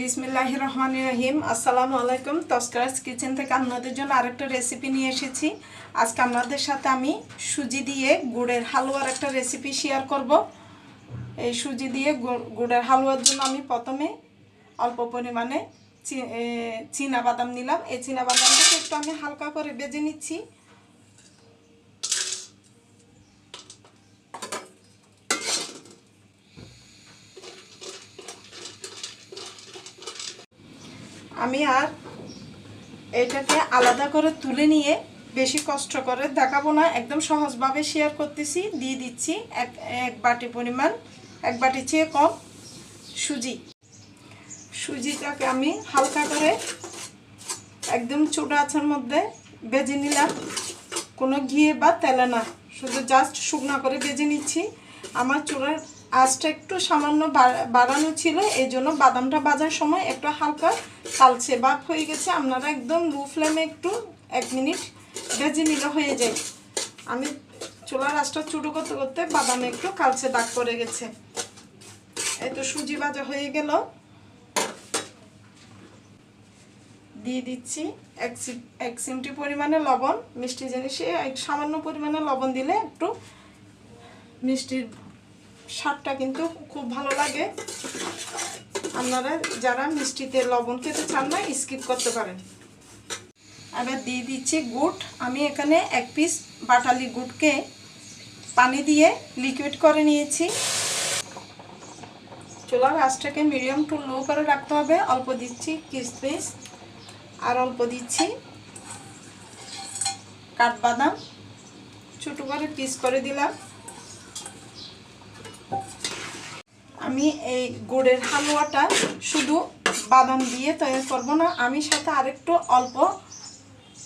বিসমিল্লাহ রহমান রহিম আসসালামু আলাইকুম। তস্করাজ কিচেন থেকে আপনাদের জন্য আরেকটা রেসিপি নিয়ে এসেছি। আজকে আপনাদের সাথে আমি সুজি দিয়ে গুড়ের হালুয়ার একটা রেসিপি শেয়ার করব। এই সুজি দিয়ে গুড়ের হালুয়ার জন্য আমি প্রথমে অল্প পরিমাণে চীনা বাদাম নিলাম। এই চীনা বাদামটাকে একটু আমি হালকা করে বেজে নিচ্ছি। আমি আর এটাকে আলাদা করে তুলে নিয়ে বেশি কষ্ট করে দেখাবো না, একদম সহজভাবে শেয়ার করতেছি, দিয়ে দিচ্ছি এক এক বাটি পরিমাণ, এক বাটি চেয়ে কম সুজি। সুজিটাকে আমি হালকা করে একদম চূড়া আছার মধ্যে বেজে নিলাম। কোনো ঘিয়ে বা তেলে না, শুধু জাস্ট শুকনা করে বেজে নিচ্ছি। আমার চূড়ার আঁচটা একটু সামান্য বাড়ানো ছিল এই জন্য বাদামটা বাজার সময় একটু হালকা কালচে ভাব হয়ে গেছে। আপনারা একদম লো ফ্লেমে একটু এক মিনিট ভেজে নিলে হয়ে যায়। আমি চুলার আঁচটা চুটো করতে করতে বাদামে একটু কালচে দাগ পড়ে গেছে। এই তো সুজি ভাজা হয়ে গেল। দিয়ে দিচ্ছি এক চিমটি পরিমাণে লবণ। মিষ্টি জিনিসে এক সামান্য পরিমাণে লবণ দিলে একটু মিষ্টির স্বাদটা কিন্তু খুব ভালো লাগে। আপনারা যারা মিষ্টিতে লবণ খেতে চান না স্কিপ করতে পারেন। এবার দিয়ে দিচ্ছি গুড়। আমি এখানে এক পিস বাটালি গুড়কে পানি দিয়ে লিকুইড করে নিয়েছি। চুলার আঁচটাকে মিডিয়াম টু লো করে রাখতে হবে। অল্প দিচ্ছি কিসমিস আর অল্প দিচ্ছি কাঠবাদাম। ছোটো করে পিস করে দিলাম। আমি এই গুড়ের হালুয়াটা শুধু বাদাম দিয়ে তৈরি করব না, আমি সাথে আরেকটু অল্প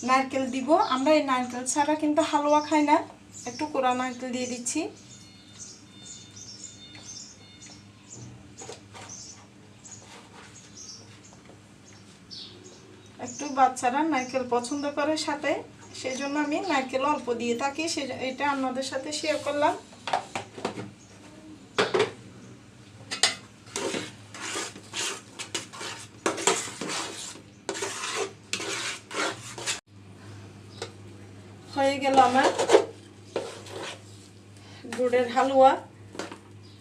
নারকেল দিব। আমরা এই নারকেল ছাড়া কিন্তু হালুয়া খাই না, একটু কোরা নারকেল দিয়ে দিচ্ছি। একটু বাচ্চারা নারকেল পছন্দ করে সাথে, সেই জন্য আমি নারকেল অল্প দিয়ে থাকি, সে এটা আপনাদের সাথে শেয়ার করলাম। হয়ে গেল আমার গুড়ের হালুয়া।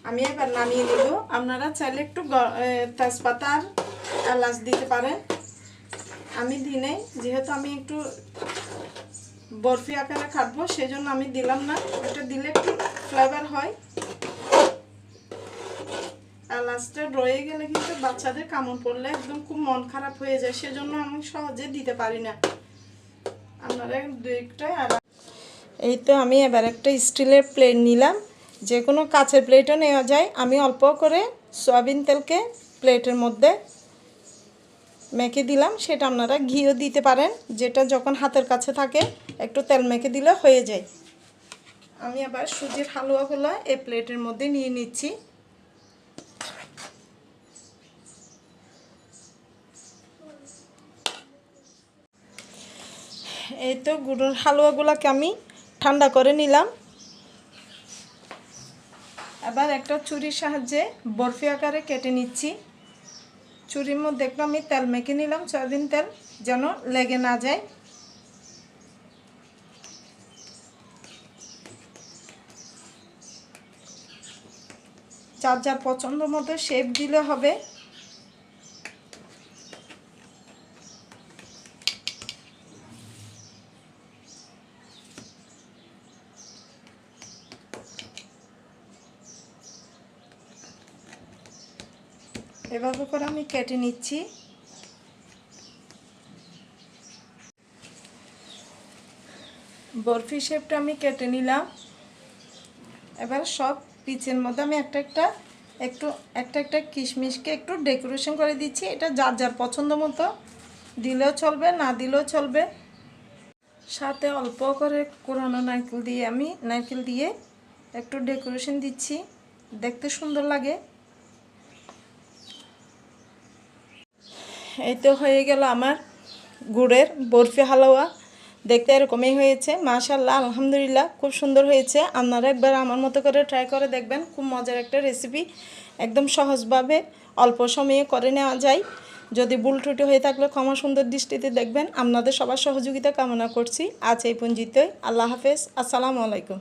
আমি এবার নামিয়ে নিব। আপনারা চাইলে একটু গ- এ, তেজপাতা আর এলাচ দিতে পারেন। আমি দিনে যেহেতু আমি একটু বরফি আকারে খাটবো সেই জন্য আমি দিলাম না। এটা দিলে একটু ফ্লেভার হয়। এলাচটা রয়ে গেলে কিন্তু বাচ্চাদের কামড় পড়লে একদম খুব মন খারাপ হয়ে যায়। সেজন্য আমি সহজে দিতে পারি না। এই তো আমি এবার একটা স্টিলের প্লেট নিলাম। যে কোনো কাছের প্লেটও নেওয়া যায়। আমি অল্প করে সয়াবিন তেলকে প্লেটের মধ্যে মেখে দিলাম। সেটা আপনারা ঘিও দিতে পারেন। যেটা যখন হাতের কাছে থাকে, একটু তেল মেখে দিলে হয়ে যায়। আমি আবার সুজির হালুয়াগুলো এই প্লেটের মধ্যে নিয়ে নিচ্ছি। এই তো গুড়ের হালুয়াগুলোকে আমি ঠান্ডা করে নিলাম। এবার একটা ছুরির সাহায্যে বরফি আকারে কেটে নিচ্ছি। চুরির মধ্যে একটু আমি তেল মেখে নিলাম, সয়াবিন তেল, যেন লেগে না যায়। যার যার পছন্দ মতো শেপ দিলে হবে। এভাবে করে আমি কেটে নিচ্ছি। বরফি শেপটা আমি কেটে নিলাম। এবার সব পিচের মধ্যে আমি একটা একটা, একটু, একটা একটা কিশমিশকে একটু ডেকোরেশন করে দিচ্ছি। এটা যার যার পছন্দ মতো। দিলেও চলবে, না দিলেও চলবে। সাথে অল্প করে কোরানো নারকেল দিয়ে আমি, নারকেল দিয়ে একটু ডেকোরেশন দিচ্ছি। দেখতে সুন্দর লাগে। এই তো হয়ে গেল আমার গুড়ের বরফি হালুয়া। দেখতে এরকমই হয়েছে। মাশাল্লাহ আলহামদুলিল্লাহ, খুব সুন্দর হয়েছে। আপনারা একবার আমার মতো করে ট্রাই করে দেখবেন। খুব মজার একটা রেসিপি একদম সহজভাবে অল্প সময়ে করে নেওয়া যায়। যদি ভুল ত্রুটি হয়ে থাকলে ক্ষমা সুন্দর দৃষ্টিতে দেখবেন। আপনাদের সবার সহযোগিতা কামনা করছি। আজ এই পঞ্জিতে আল্লাহ হাফেজ। আসসালামু আলাইকুম।